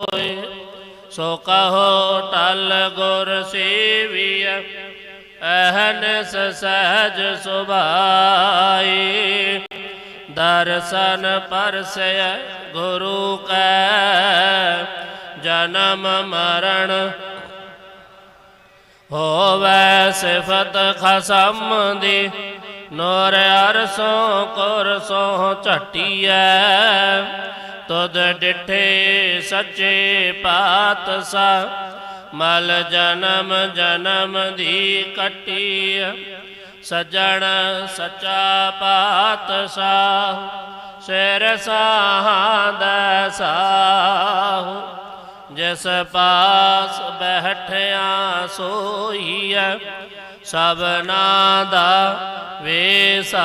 ਹੋਏ, ਸੋ ਕਹੋ ਟਲ ਗੁਰ ਸੇਵੀਐ, ਅਹਨਸ ਸਹਜ ਸੁਭਾਈ। ਦਰਸ਼ਨ ਪਰਸੈ ਗੁਰੂ ਕੈ, ਜਨਮ ਮਰਨ ਹੋਵੇ ਸਿਫਤ ਖਸਮ ਦੀ। ਨੋਰ ਅਰਸੋਂ ਕੁਰਸੋਂ ਝਟੀਐ ਤੁਧ ਡਿਠੇ ਸੱਚੇ ਪਾਤਸ਼ਾਹ, ਮਲ ਜਨਮ ਜਨਮ ਦੀ ਕੱਟੀ ਸਜਣ ਸੱਚਾ ਪਾਤਸ਼ਾਹ, ਸਿਰ ਸਾਹਾਂ ਸਾਹ। ਜਿਸ ਪਾਸ ਬੈਠਿਆ ਸੋਈਐ ਸਭਨਾ ਦਾ ਵੇਸਾਹੁ।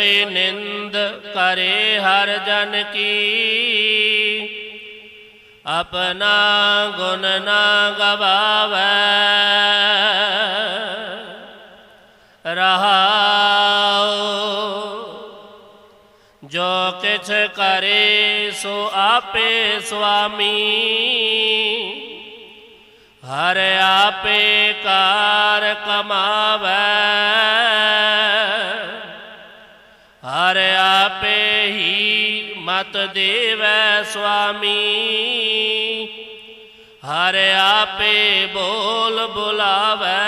ਜੇ ਕੋਈ ਨਿੰਦ ਕਰੇ ਹਰ ਜਨ ਕੀ। ਆਪਣਾ ਗੁਣ ਨਾ ਗਵਾਵੇ। ਰਹਾਉ। ਜੋ ਕਿਛ ਕਰੇ ਸੋ ਆਪੇ ਸੁਆਮੀ। ਹਰ ਆਪੇ ਕਾਰ ਕਮਾਵੇ। ਮਤ ਦੇਵੈ ਸੁਆਮੀ। ਹਰ ਆਪੇ ਬੋਲ ਬੁਲਾਵੈ।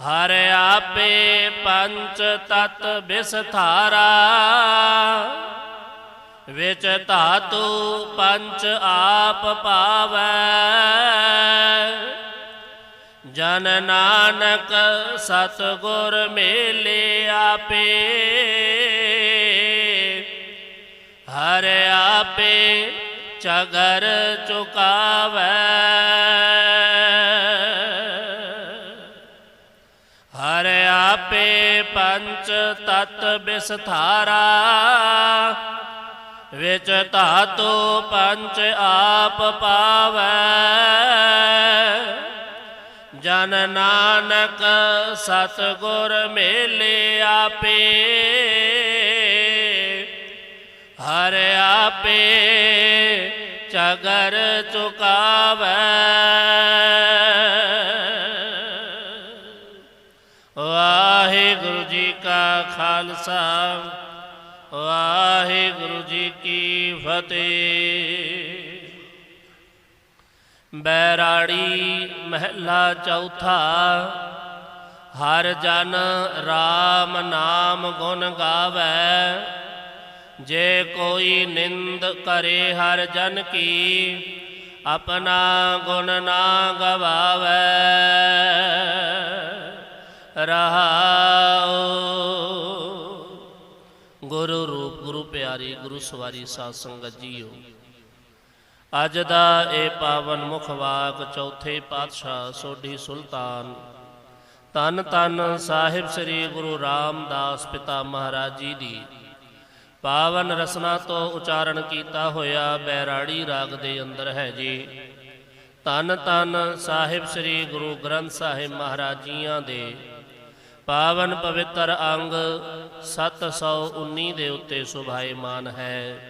ਹਰ ਆਪੇ ਪੰਚ ਤਤ ਵਿਸਥਾਰਾ ਵਿੱਚ ਧਾਤੂ ਪੰਚ ਆਪ ਪਾਵੈ। ਜਨ ਨਾਨਕ ਸਤਗੁਰ ਮੇਲੇ ਆਪੇ, ਹਰ ਆਪੇ ਚਗਰ ਚੁਕਾਵੈ। ਹਰ ਆਪੇ ਪੰਚ ਤਤ ਵਿਸਥਾਰਾ ਵਿੱਚ ਧਾਤੂ ਪੰਚ ਆਪ ਪਾਵੈ। ਜਨ ਨਾਨਕ ਸਤਗੁਰ ਮੇਲੇ ਆਪੇ, ਹਰ ਆਪੇ ਚਗਰ ਚੁਕਾਵੈ। ਵਾਹਿਗੁਰੂ ਜੀ ਕਾ ਖਾਲਸਾ, ਵਾਹਿਗੁਰੂ ਜੀ ਕੀ ਫਤਿਹ। ਬੈਰਾੜੀ ਮਹਿਲਾ ਚੌਥਾ। ਹਰ ਜਨ RAM ਨਾਮ ਗੁਣ ਗਾਵੇ। ਜੇ ਕੋਈ ਨਿੰਦ ਕਰੇ ਹਰ ਜਨ ਕੀ, ਆਪਣਾ ਗੁਣ ਨਾ ਗਵਾਵੇ। ਰਹਾਉ। ਗੁਰੂ ਰੂਪ ਗੁਰੂ ਪਿਆਰੀ ਗੁਰੂ ਸਵਾਰੀ ਸਾਧ ਸੰਗਤ ਜੀਓ। ਅੱਜ ਦਾ ਇਹ ਪਾਵਨ ਮੁਖ ਵਾਕ ਚੌਥੇ ਪਾਤਸ਼ਾਹ ਸੋਢੀ ਸੁਲਤਾਨ। ਤਨ ਤਨ ਸਾਹਿਬ ਸ੍ਰੀ ਗੁਰੂ ਰਾਮਦਾਸ ਪਿਤਾ ਮਹਾਰਾਜ ਜੀ ਦੀ। ਪਾਵਨ ਰਸਨਾ ਤੋਂ ਉਚਾਰਨ ਕੀਤਾ ਹੋਇਆ ਬੈਰਾੜੀ ਰਾਗ ਦੇ ਅੰਦਰ ਹੈ ਜੀ। ਤਨ ਤਨ ਸਾਹਿਬ ਸ੍ਰੀ ਗੁਰੂ ਗ੍ਰੰਥ ਸਾਹਿਬ ਮਹਾਰਾਜ ਜੀਆਂ ਦੇ। ਪਾਵਨ ਪਵਿੱਤਰ ਅੰਗ 719 ਦੇ ਉੱਤੇ ਸੁਭਾਏਮਾਨ ਹੈ।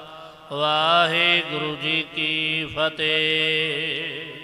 ਵਾਹਿਗੁਰੂ ਜੀ ਕੀ ਫਤਿਹ।